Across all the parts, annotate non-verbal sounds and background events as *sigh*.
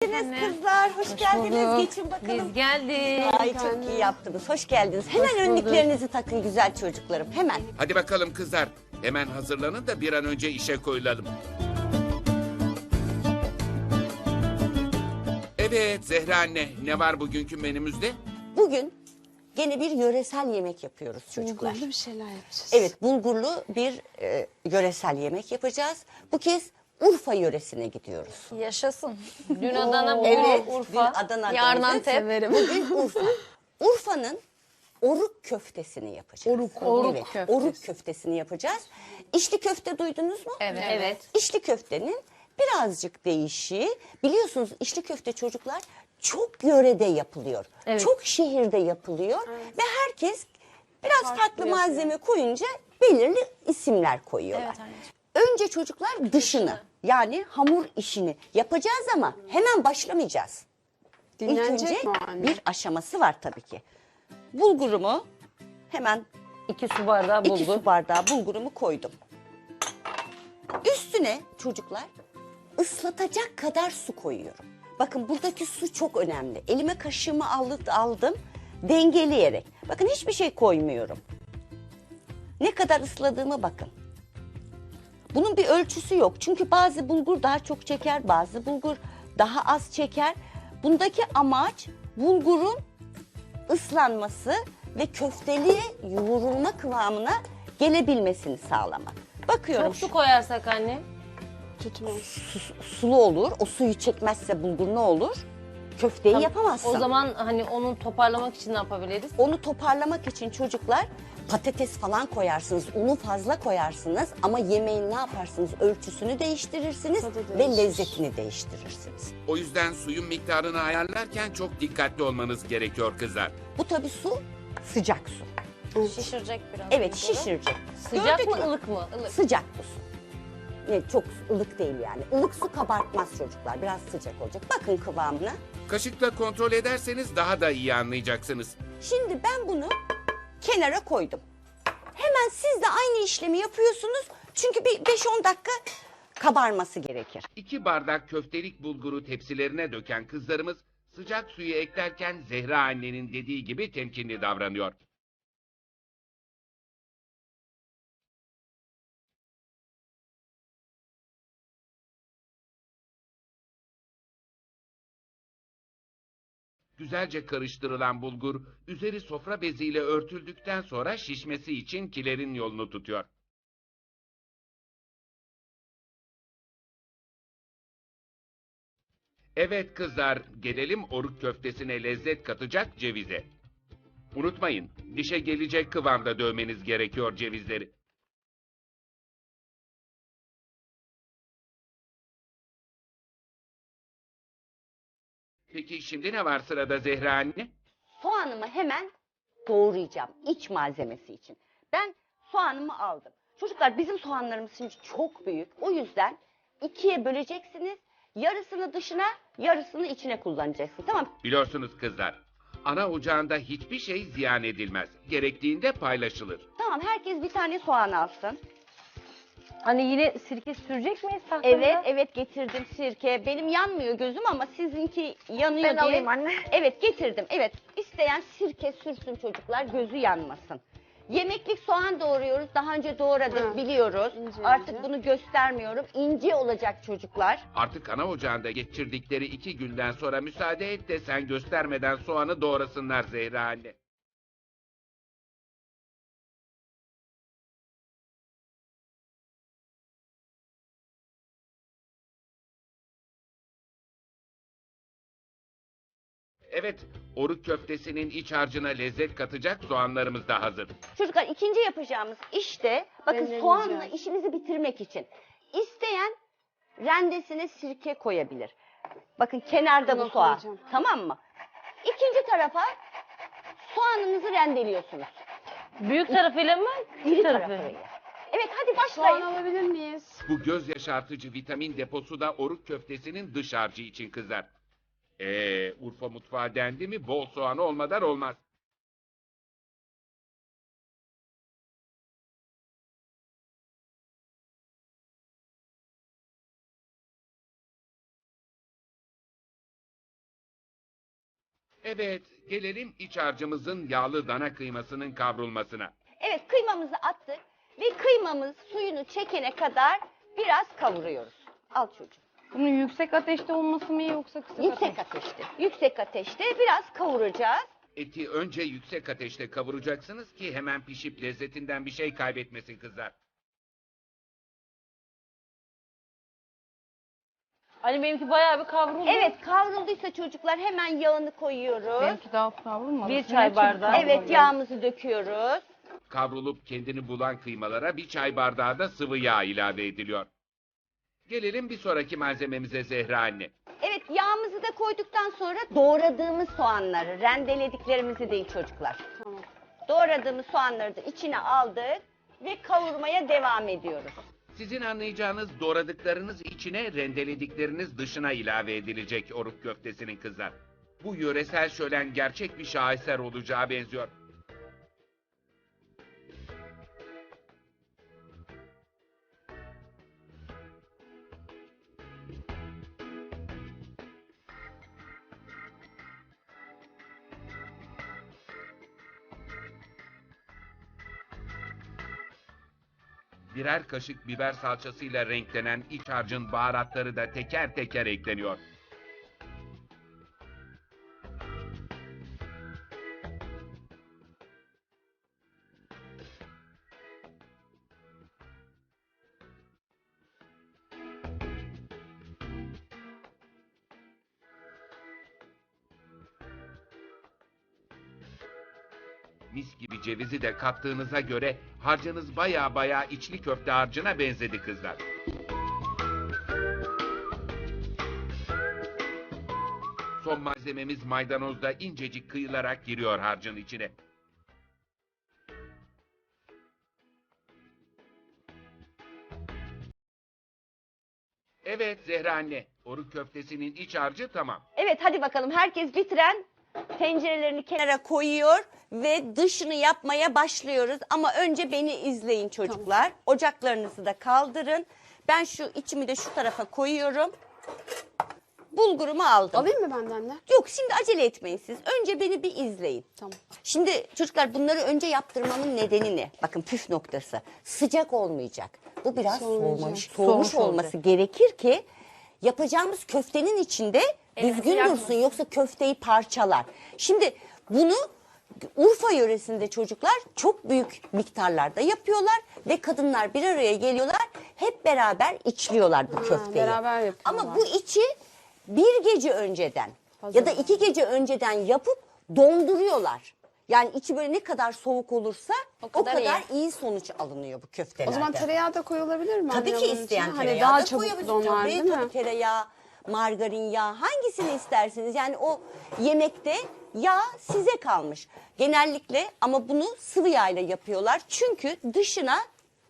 geldiniz kızlar. Hoş, geldiniz. bulduk. Geçin bakalım. Biz geldik. Ay çok iyi yaptınız. Hoş geldiniz. Hemen önlüklerinizi takın güzel çocuklarım. Hemen. Hadi bakalım kızlar. Hemen hazırlanın da bir an önce işe koyulalım. Evet Zehra anne ne var bugünkü menümüzde? Bugün gene bir yöresel yemek yapıyoruz çocuklar. Bulgurlu bir şeyler yapacağız. Evet bulgurlu bir e, yöresel yemek yapacağız. Bu kez Urfa yöresine gidiyoruz. Yaşasın. Dün Adana, bugün Evet, Urfa. dün Adana'daydık. Yarın Antep. Severim. Bugün Urfa. Urfa'nın oruk köftesini yapacağız. Oruk, oruk evet, köftesi. Oruk köftesini yapacağız. İçli köfte duydunuz mu? Evet. Evet. İçli köftenin birazcık değişiği. Biliyorsunuz içli köfte çocuklar çok yörede yapılıyor. Evet. Çok şehirde yapılıyor. Ve herkes biraz farklı, malzeme koyunca belirli isimler koyuyorlar. Önce çocuklar dışını yani hamur işini yapacağız ama hemen başlamayacağız. İlk Dinlenecek önce mi o anne? bir aşaması var tabii ki. Bulgurumu hemen İki su bardağı iki bulgur. su bardağı bulgurumu koydum. Üstüne çocuklar ıslatacak kadar su koyuyorum. Bakın buradaki su çok önemli. Elime kaşığımı aldım, aldım dengeleyerek. Bakın hiçbir şey koymuyorum. Ne kadar ısladığıma bakın. Bunun bir ölçüsü yok. Çünkü bazı bulgur daha çok çeker, bazı bulgur daha az çeker. Bundaki amaç bulgurun ıslanması ve köfteliğe yoğrulma kıvamına gelebilmesini sağlamak. Bakıyorum Çok su koyarsak anne. Tutmaz. su- sulu olur. O suyu çekmezse bulgur ne olur? Köfteyi yapamazsın. O zaman hani onu toparlamak için ne yapabiliriz? Onu toparlamak için çocuklar patates falan koyarsınız, unu fazla koyarsınız ama yemeğin ne yaparsınız? Ölçüsünü değiştirirsiniz Tadı ve değişir. lezzetini değiştirirsiniz. O yüzden suyun miktarını ayarlarken çok dikkatli olmanız gerekiyor kızlar. Bu tabii su sıcak su. Şişirecek biraz. Evet bulguru. şişirecek. Sıcak Gördük mı mü? ılık mı? Ilık. Sıcak bu su. Ne çok ılık değil yani. Ilık su kabartmaz çocuklar. Biraz sıcak olacak. Bakın kıvamına. Kaşıkla kontrol ederseniz daha da iyi anlayacaksınız. Şimdi ben bunu kenara koydum. Hemen siz de aynı işlemi yapıyorsunuz. Çünkü bir 5-10 dakika kabarması gerekir. İki bardak köftelik bulguru tepsilerine döken kızlarımız sıcak suyu eklerken Zehra annenin dediği gibi temkinli davranıyor. Güzelce karıştırılan bulgur, üzeri sofra beziyle örtüldükten sonra şişmesi için kilerin yolunu tutuyor. Evet kızlar, gelelim oruk köftesine lezzet katacak cevize. Unutmayın, dişe gelecek kıvamda dövmeniz gerekiyor cevizleri. Peki şimdi ne var sırada Zehra anne? Soğanımı hemen doğrayacağım iç malzemesi için. Ben soğanımı aldım. Çocuklar bizim soğanlarımız şimdi çok büyük. O yüzden ikiye böleceksiniz. Yarısını dışına, yarısını içine kullanacaksınız. Tamam mı? Biliyorsunuz kızlar, ana ocağında hiçbir şey ziyan edilmez. Gerektiğinde paylaşılır. Tamam herkes bir tane soğan alsın. Hani yine sirke sürecek miyiz tahtada? Evet, evet getirdim sirke. Benim yanmıyor gözüm ama sizinki yanıyor Ben diye. alayım anne. Evet getirdim. Evet. İsteyen sirke sürsün çocuklar, gözü yanmasın. Yemeklik soğan doğruyoruz. Daha önce doğradık, Hı. biliyoruz. İnce Artık ince. bunu göstermiyorum. İnce olacak çocuklar. Artık ana ocağında geçirdikleri iki günden sonra müsaade et de sen göstermeden soğanı doğrasınlar Zehra anne. Evet, oruk köftesinin iç harcına lezzet katacak soğanlarımız da hazır. Çocuklar ikinci yapacağımız işte bakın Rendeleyeceğiz. soğanla işimizi bitirmek için. İsteyen rendesine sirke koyabilir. Bakın kenarda bu soğan. koyacağım. Tamam mı? İkinci tarafa soğanınızı rendeliyorsunuz. Büyük tarafıyla mı? İri Küçük tarafı. tarafıyla. Evet hadi Soğan başlayın. alabilir miyiz? Bu göz yaşartıcı vitamin deposu da oruk köftesinin dış harcı için kızar. Ee, Urfa mutfağı dendi mi bol soğan olmadan olmaz. Evet, gelelim iç harcımızın yağlı dana kıymasının kavrulmasına. Evet kıymamızı attık ve kıymamız suyunu çekene kadar biraz kavuruyoruz. Al çocuğum. Bunun yüksek ateşte olması mı iyi yoksa kısık Yüksek ateş? ateşte. Yüksek ateşte biraz kavuracağız. Eti önce yüksek ateşte kavuracaksınız ki hemen pişip lezzetinden bir şey kaybetmesin kızlar. Ali benimki bayağı bir kavruldu. Evet kavrulduysa çocuklar hemen yağını koyuyoruz. Benimki daha kavrulmadı. Bir çay bardağı. Evet yağımızı döküyoruz. Kavrulup kendini bulan kıymalara bir çay bardağı da sıvı yağ ilave ediliyor. Gelelim bir sonraki malzememize Zehra anne. Evet yağımızı da koyduktan sonra doğradığımız soğanları, rendelediklerimizi değil çocuklar. Tamam. Doğradığımız soğanları da içine aldık ve kavurmaya devam ediyoruz. Sizin anlayacağınız doğradıklarınız içine rendeledikleriniz dışına ilave edilecek oruk köftesinin kızlar. Bu yöresel şölen gerçek bir şaheser olacağı benziyor. Birer kaşık biber salçasıyla renklenen iç harcın baharatları da teker teker ekleniyor. Mis gibi cevizi de kattığınıza göre harcınız baya baya içli köfte harcına benzedi kızlar. Son malzememiz maydanoz da incecik kıyılarak giriyor harcın içine. Evet Zehra anne, oruk köftesinin iç harcı tamam. Evet hadi bakalım herkes bitiren tencerelerini kenara koyuyor ve dışını yapmaya başlıyoruz. Ama önce beni izleyin çocuklar. Ocaklarınızı da kaldırın. Ben şu içimi de şu tarafa koyuyorum. Bulgurumu aldım. Alayım mı benden de? Yok şimdi acele etmeyin siz. Önce beni bir izleyin. Tamam. Şimdi çocuklar bunları önce yaptırmamın nedeni ne? Bakın püf noktası. Sıcak olmayacak. Bu biraz Soğuyacak. soğumuş, soğumuş Soğumuş olması gerekir ki yapacağımız köftenin içinde düzgün dursun yoksa köfteyi parçalar. Şimdi bunu Urfa yöresinde çocuklar çok büyük miktarlarda yapıyorlar ve kadınlar bir araya geliyorlar. Hep beraber içliyorlar bu köfteyi. beraber yapıyorlar. Ama bu içi bir gece önceden ya da iki gece önceden yapıp donduruyorlar. Yani içi böyle ne kadar soğuk olursa o kadar, kadar iyi. sonuç alınıyor bu köftelerde. O zaman tereyağı da koyulabilir mi? Tabii anne ki bunun isteyen içine? tereyağı Hani daha da çabuk koyabilir. donar tabii, değil mi? tabii tereyağı, margarin yağı hangisini isterseniz. Yani o yemekte yağ size kalmış. Genellikle ama bunu sıvı yağ ile yapıyorlar. Çünkü dışına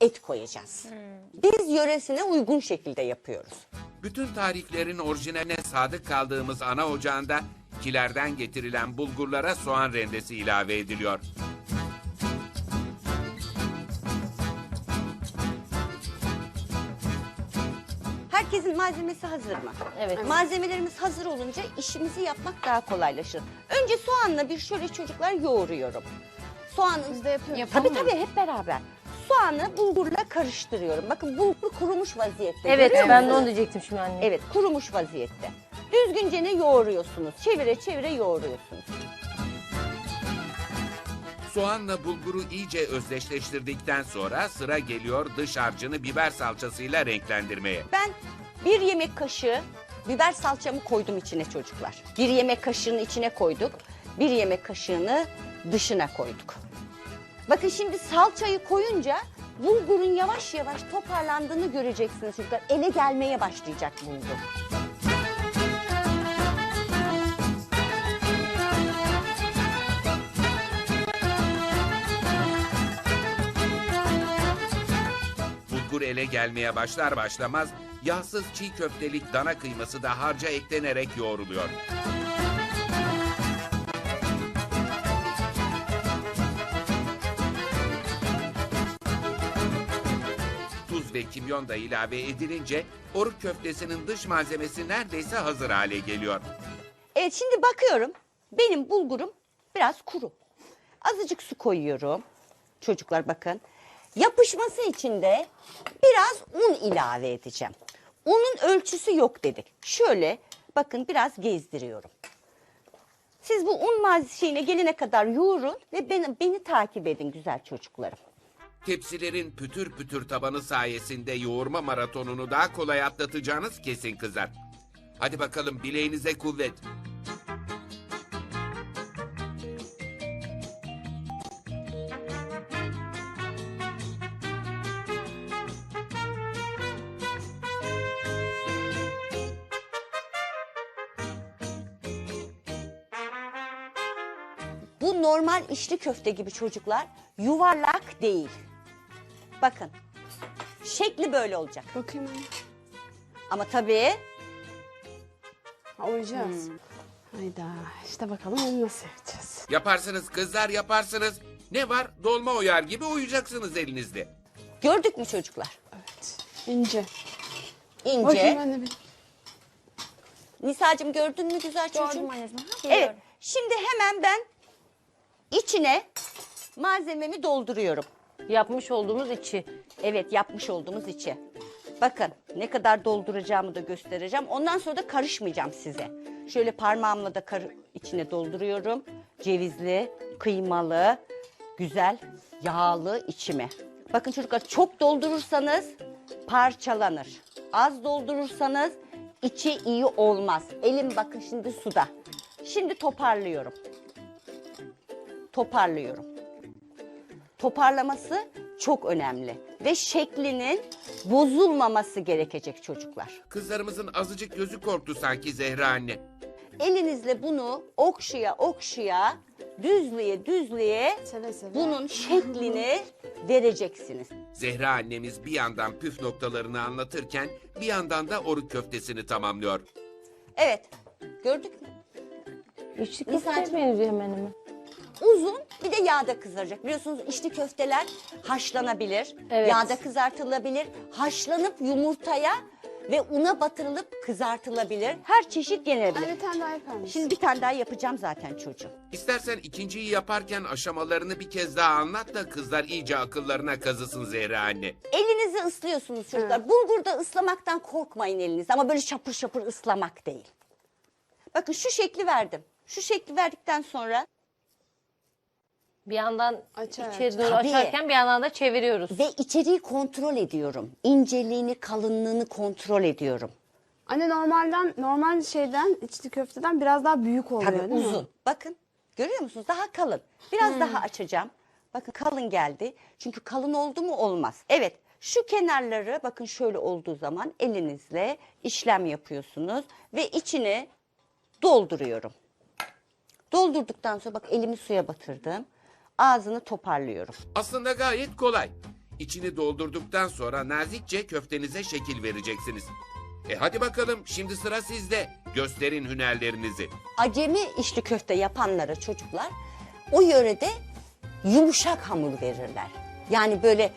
et koyacağız. Biz yöresine uygun şekilde yapıyoruz. Bütün tariflerin orijinaline sadık kaldığımız ana ocağında kilerden getirilen bulgurlara soğan rendesi ilave ediliyor. Herkesin malzemesi hazır mı? Evet. Malzemelerimiz hazır olunca işimizi yapmak daha kolaylaşır. Önce soğanla bir şöyle çocuklar yoğuruyorum. Soğanın Biz de yapıyoruz. Tabii tabii hep beraber. Soğanı bulgurla karıştırıyorum. Bakın bulgur kurumuş vaziyette. Evet görüyor ben de musunuz? onu diyecektim şimdi anne. Evet kurumuş vaziyette. Düzgünce ne yoğuruyorsunuz? Çevire çevire yoğuruyorsunuz. Soğanla bulguru iyice özdeşleştirdikten sonra sıra geliyor dış harcını biber salçasıyla renklendirmeye. Ben bir yemek kaşığı biber salçamı koydum içine çocuklar. Bir yemek kaşığını içine koyduk. Bir yemek kaşığını dışına koyduk. Bakın şimdi salçayı koyunca bulgurun yavaş yavaş toparlandığını göreceksiniz çocuklar. Ele gelmeye başlayacak bulgur. Bulgur ele gelmeye başlar başlamaz yağsız çiğ köftelik dana kıyması da harca eklenerek yoğruluyor. Tuz ve kimyon da ilave edilince oruk köftesinin dış malzemesi neredeyse hazır hale geliyor. Evet şimdi bakıyorum. benim bulgurum biraz kuru. Azıcık su koyuyorum. Çocuklar bakın. Yapışması için de biraz un ilave edeceğim. Unun ölçüsü yok dedik. Şöyle bakın biraz gezdiriyorum. Siz bu un malzemesi şeyine gelene kadar yoğurun ve beni, beni takip edin güzel çocuklarım. Tepsilerin pütür pütür tabanı sayesinde yoğurma maratonunu daha kolay atlatacağınız kesin kızar. Hadi bakalım bileğinize kuvvet. Bu normal içli köfte gibi çocuklar yuvarlak değil. Bakın şekli böyle olacak. Bakayım anne. Ama tabii Ha, oyacağız. Hayda. İşte bakalım onu nasıl yapacağız. Yaparsınız kızlar yaparsınız. Ne var dolma oyar gibi uyuyacaksınız elinizde. gördük mü çocuklar? Evet. İnce. İnce. Bakayım anne bir. Nisa'cığım gördün mü güzel çocuğum? Gördüm anneciğim. Ha, Evet. geliyorum. Şimdi hemen ben içine malzememi dolduruyorum. Yapmış olduğumuz içi. Evet yapmış olduğumuz içi. Bakın ne kadar dolduracağımı da göstereceğim. Ondan sonra da karışmayacağım size. Şöyle parmağımla da kar- içine dolduruyorum. Cevizli, kıymalı, güzel, yağlı içimi. Bakın çocuklar çok doldurursanız parçalanır. Az doldurursanız içi iyi olmaz. Elim bakın şimdi suda. Şimdi toparlıyorum. Toparlıyorum toparlaması çok önemli ve şeklinin bozulmaması gerekecek çocuklar. Kızlarımızın azıcık gözü korktu sanki Zehra anne. Elinizle bunu okşuya okşuya, düzlüğe düzlüğe Seve seve. bunun şeklini *laughs* vereceksiniz. Zehra annemiz bir yandan püf noktalarını anlatırken bir yandan da oruk köftesini tamamlıyor. Evet, gördük mü? Köfteye Nisa'cığım. benziyor hemen hemen. Uzun bir de yağda kızaracak. Biliyorsunuz içli köfteler haşlanabilir, Evet. yağda kızartılabilir, haşlanıp yumurtaya ve una batırılıp kızartılabilir. Her çeşit yenebilir. Anne bir tane daha yapar mısın? Şimdi bir tane daha yapacağım zaten çocuğum. İstersen ikinciyi yaparken aşamalarını bir kez daha anlat da kızlar iyice akıllarına kazısın Zehra anne. Elinizi ıslıyorsunuz çocuklar. Bulgurda ıslamaktan korkmayın elinizi ama böyle şapır şapır ıslamak değil. Bakın şu şekli verdim. Şu şekli verdikten sonra Bir yandan Açarak. içeri doğru Tabii. açarken bir yandan da çeviriyoruz. ve içeriği kontrol ediyorum. İnceliğini, kalınlığını kontrol ediyorum. Anne normalden normal şeyden içli köfteden biraz daha büyük oluyor Tabii değil mi? uzun. Bakın görüyor musunuz? Daha kalın. Biraz daha açacağım. Bakın kalın geldi. Çünkü kalın oldu mu olmaz. Evet şu kenarları bakın şöyle olduğu zaman elinizle işlem yapıyorsunuz. Ve içine dolduruyorum. Doldurduktan sonra bak elimi suya batırdım. Ağzını toparlıyorum. Aslında gayet kolay. İçini doldurduktan sonra nazikçe köftenize şekil vereceksiniz. E hadi bakalım şimdi sıra sizde. Gösterin hünerlerinizi. acemi içli köfte yapanlara çocuklar o yörede yumuşak hamur verirler. Yani böyle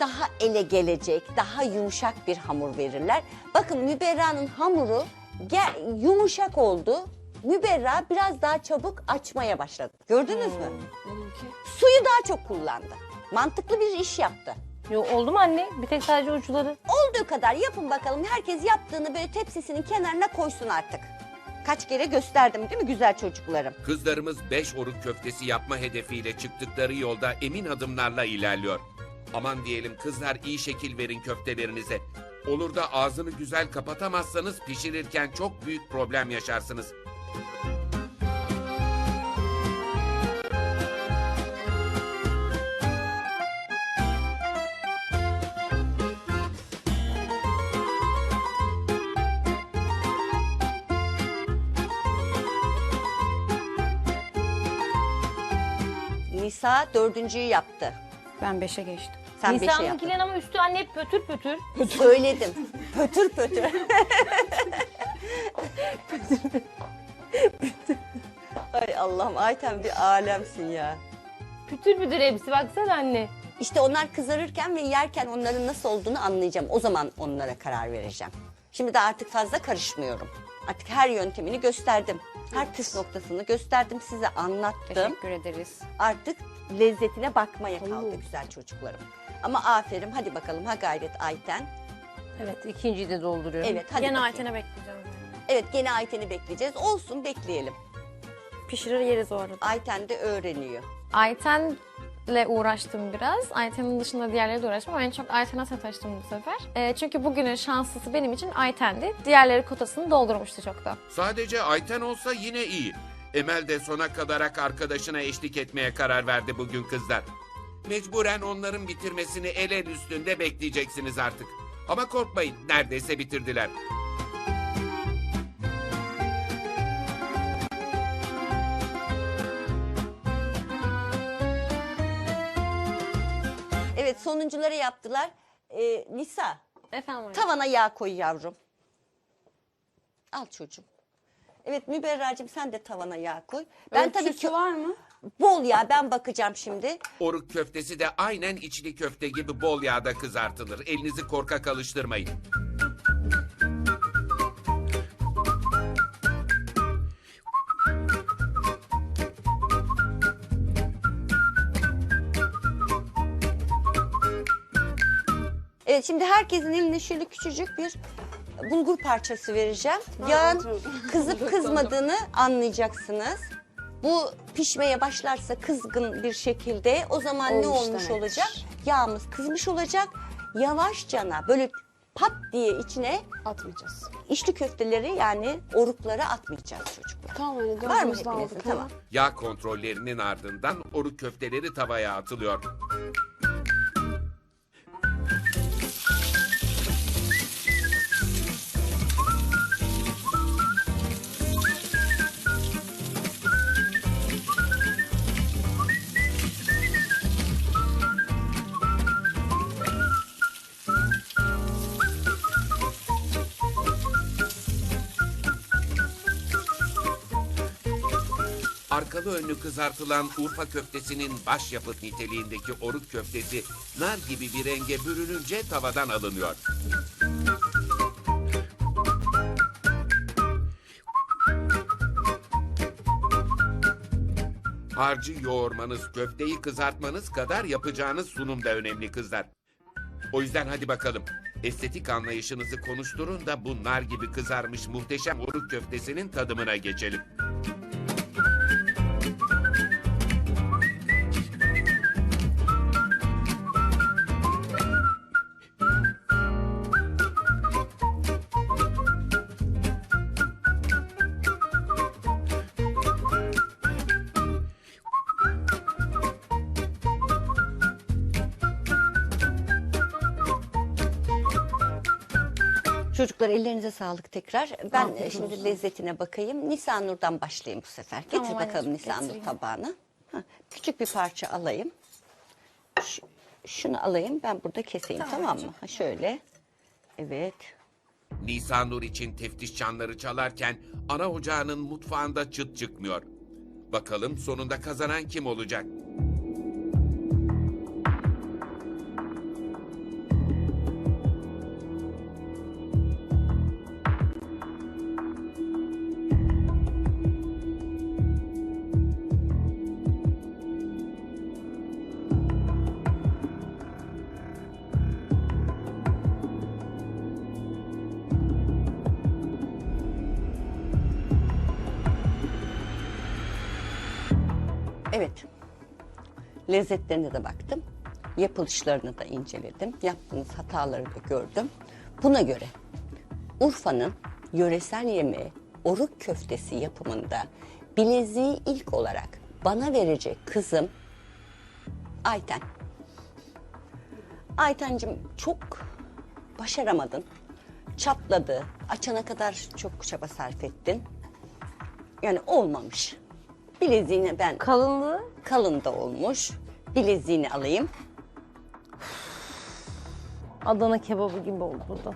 daha ele gelecek, daha yumuşak bir hamur verirler. Bakın Müberra'nın hamuru gel- yumuşak oldu. Müberra biraz daha çabuk açmaya başladı. Gördünüz mü? Benimki. Suyu daha çok kullandı. Mantıklı bir iş yaptı. Yo, oldu mu anne? Bir tek sadece uçları. Olduğu kadar yapın bakalım. Herkes yaptığını böyle tepsisinin kenarına koysun artık. Kaç kere gösterdim değil mi güzel çocuklarım? Kızlarımız 5 oruk köftesi yapma hedefiyle çıktıkları yolda emin adımlarla ilerliyor. Aman diyelim kızlar iyi şekil verin köftelerinize. Olur da ağzını güzel kapatamazsanız pişirirken çok büyük problem yaşarsınız. Nisa dördüncüyü yaptı. Ben beşe geçtim. Sen beşe yaptın. Nisa'nınkilerin ama üstü anne hep pötür pötür. Söyledim. Pötür pötür. *laughs* Allah'ım Ayten bir alemsin ya. Pütür pütür hepsi baksana anne. İşte onlar kızarırken ve yerken onların nasıl olduğunu anlayacağım. O zaman onlara karar vereceğim. Şimdi de artık fazla karışmıyorum. Artık her yöntemini gösterdim. Her püf noktasını gösterdim size anlattım. Teşekkür ederiz. Artık lezzetine bakmaya kaldı güzel çocuklarım. Ama aferin hadi bakalım ha gayret Ayten. Evet ikinciyi de dolduruyorum. Evet hadi Gene bakayım. Ayten'e bekleyeceğim. Evet gene Ayten'i bekleyeceğiz. Olsun bekleyelim. Pişirir yeriz o arada. Ayten de öğreniyor. Ayten'le uğraştım biraz. Ayten'in dışında diğerleriyle de uğraştım ama en çok Ayten'e sataştım bu sefer. Ee, çünkü bugünün şanslısı benim için Ayten'di. Diğerleri kotasını doldurmuştu çoktan. Sadece Ayten olsa yine iyi. Emel de sona kalarak arkadaşına eşlik etmeye karar verdi bugün kızlar. Mecburen onların bitirmesini el el üstünde bekleyeceksiniz artık. Ama korkmayın neredeyse bitirdiler. Evet sonuncuları yaptılar. Ee, Nisa Efendim hocam. tavana yağ koy yavrum. Al çocuğum. Evet Müberracığım sen de tavana yağ koy. Ben tabii Ölçüsü ki var mı? bol yağ ben bakacağım şimdi. Oruk köftesi de aynen içli köfte gibi bol yağda kızartılır. Elinizi korkak alıştırmayın. Evet şimdi herkesin eline şöyle küçücük bir bulgur parçası vereceğim. Yağın kızıp kızmadığını anlayacaksınız. Bu pişmeye başlarsa kızgın bir şekilde o zaman ne Olmuş olmuş demektir. olacak? Yağımız kızmış olacak. Yavaşçana böyle pat diye içine Atmayacağız. içli köfteleri yani orukları atmayacağız çocuklar. Tamam anne Var mı de hepinizin? aldık. Tamam. Yağ kontrollerinin ardından oruk köfteleri tavaya atılıyor. Önlü kızartılan Urfa köftesinin başyapıt niteliğindeki oruk köftesi nar gibi bir renge bürününce tavadan alınıyor. Harcı yoğurmanız, köfteyi kızartmanız kadar yapacağınız sunum da önemli kızlar. O yüzden hadi bakalım. Estetik anlayışınızı konuşturun da bu nar gibi kızarmış muhteşem oruk köftesinin tadımına geçelim. Çocuklar ellerinize sağlık tekrar. Ben Afiyet şimdi olsun. lezzetine bakayım. Nisanur'dan başlayayım bu sefer. Getir Tamam, bakalım anneciğim, Nisanur getireyim. tabağını. Ha, küçük bir parça alayım. Ş- şunu alayım ben burada keseyim tamam, mı? Ha, şöyle. Evet. Nisanur için teftiş çanları çalarken ana ocağının mutfağında çıt çıkmıyor. Bakalım sonunda kazanan kim olacak? Evet. Lezzetlerine de baktım. Yapılışlarını da inceledim. Yaptığınız hataları da gördüm. Buna göre Urfa'nın yöresel yemeği oruk köftesi yapımında bileziği ilk olarak bana verecek kızım Ayten. Aytencim çok başaramadın. Çatladı. Açana kadar çok çaba sarf ettin. Yani olmamış. Bileziğini ben Kalınlığı kalın da olmuş. Bileziğini alayım. Adana kebabı gibi oldu burada.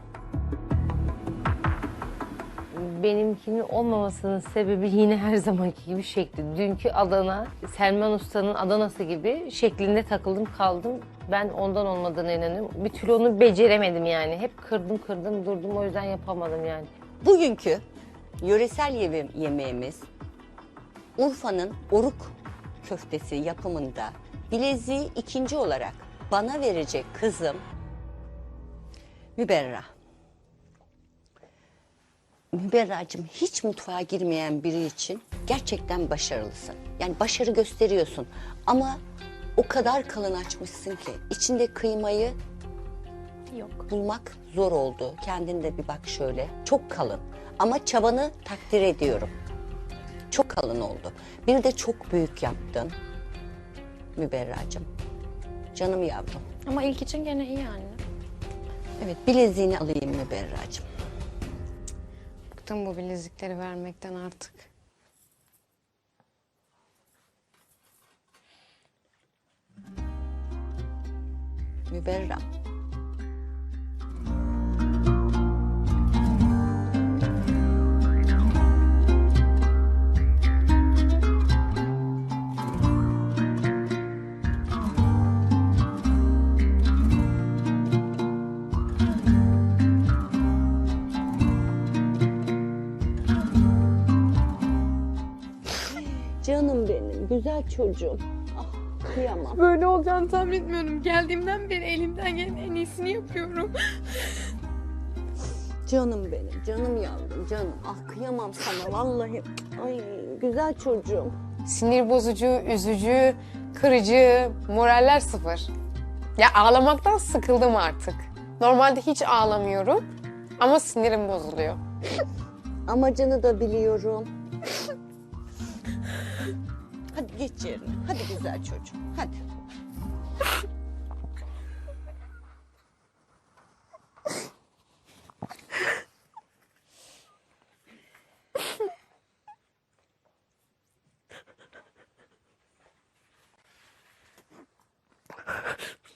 Benimkinin olmamasının sebebi yine her zamanki gibi şekli. Dünkü Adana, Selman Usta'nın Adanası gibi şeklinde takıldım kaldım. Ben ondan olmadığına inanıyorum. Bir türlü onu beceremedim yani. Hep kırdım kırdım durdum o yüzden yapamadım yani. Bugünkü yöresel yeme- yemeğimiz Urfa'nın oruk köftesi yapımında bileziği ikinci olarak bana verecek kızım Müberra. Müberracığım hiç mutfağa girmeyen biri için gerçekten başarılısın. Yani başarı gösteriyorsun ama o kadar kalın açmışsın ki içinde kıymayı Yok. bulmak zor oldu. Kendinde bir bak şöyle. Çok kalın ama çabanı takdir ediyorum. Çok kalın oldu. Bir de çok büyük yaptın Müberracığım. Canım yavrum. Ama ilk için gene iyi anne. Evet bileziğini alayım Müberracığım. Bıktım bu bilezikleri vermekten artık. Müberra. Güzel çocuğum. Ah, kıyamam. Böyle olacağını tahmin etmiyorum. Geldiğimden beri elimden gelen en iyisini yapıyorum. *laughs* Canım benim, canım yavrum, canım. Ah kıyamam sana vallahi. Ay güzel çocuğum. Sinir bozucu, üzücü, kırıcı, moraller sıfır. Ya ağlamaktan sıkıldım artık. Normalde hiç ağlamıyorum ama sinirim bozuluyor. Amacını da biliyorum. Geç yerine. Hadi güzel çocuğum. Hadi.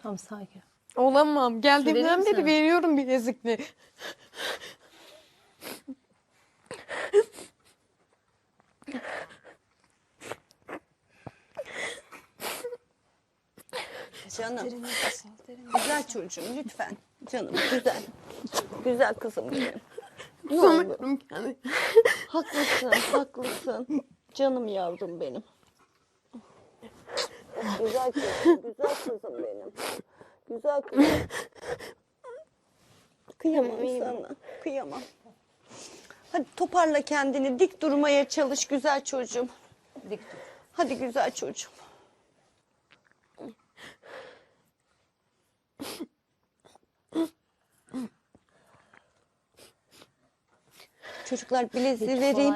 Tam sakin. Olamam. Geldiğimden vereyim beri sana. veriyorum bilezikleri. Canım. Güzel çocuğum lütfen. Canım *laughs* güzel. Güzel kızım benim. Ne. Tutamıyorum kendimi. Haklısın, haklısın. Canım yavrum benim. Güzel kızım, güzel kızım benim. Güzel kızım. Kıyamam sana, kıyamam. Hadi toparla kendini, dik durmaya çalış güzel çocuğum. Dik dur. Hadi güzel çocuğum. Çocuklar bileziği vereyim.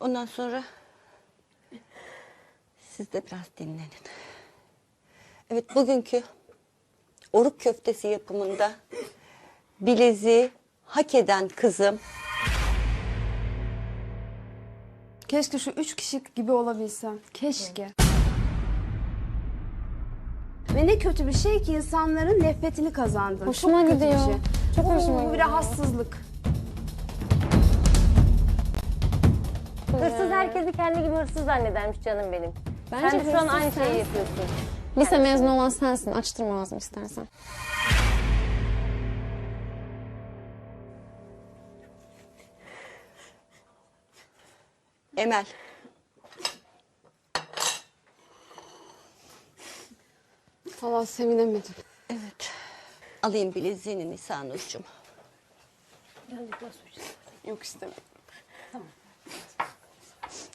Ondan sonra siz de biraz dinlenin. Evet bugünkü oruk köftesi yapımında bileziği hak eden kızım Keşke şu üç kişi gibi olabilsem. Keşke. Ve ne kötü bir şey ki insanların nefretini kazandın. Hoşuma Çok kötü gidiyor. Bir şey. Çok Oo, hoşuma Bu bir gidiyor. rahatsızlık. Hırsız herkesi kendi gibi hırsız zannedermiş canım benim. Bence Sen de şu an hırsız aynı şeyi sensin. yapıyorsun. Lise mezunu olan sensin. Açtırma ağzını istersen. Emel. Valla sevinemedim. Evet. Alayım bileziğini Nisa Nurcuğum. Birazcık daha su. Yok istemiyorum.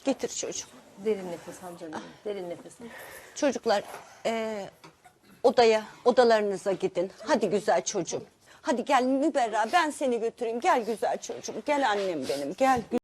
Getir çocuğum. Derin nefes al canım. Derin nefes al. Çocuklar eee, odaya, odalarınıza gidin. Hadi güzel çocuğum. Hadi gel Müberra ben seni götüreyim. Gel güzel çocuğum. Gel annem benim. Gel.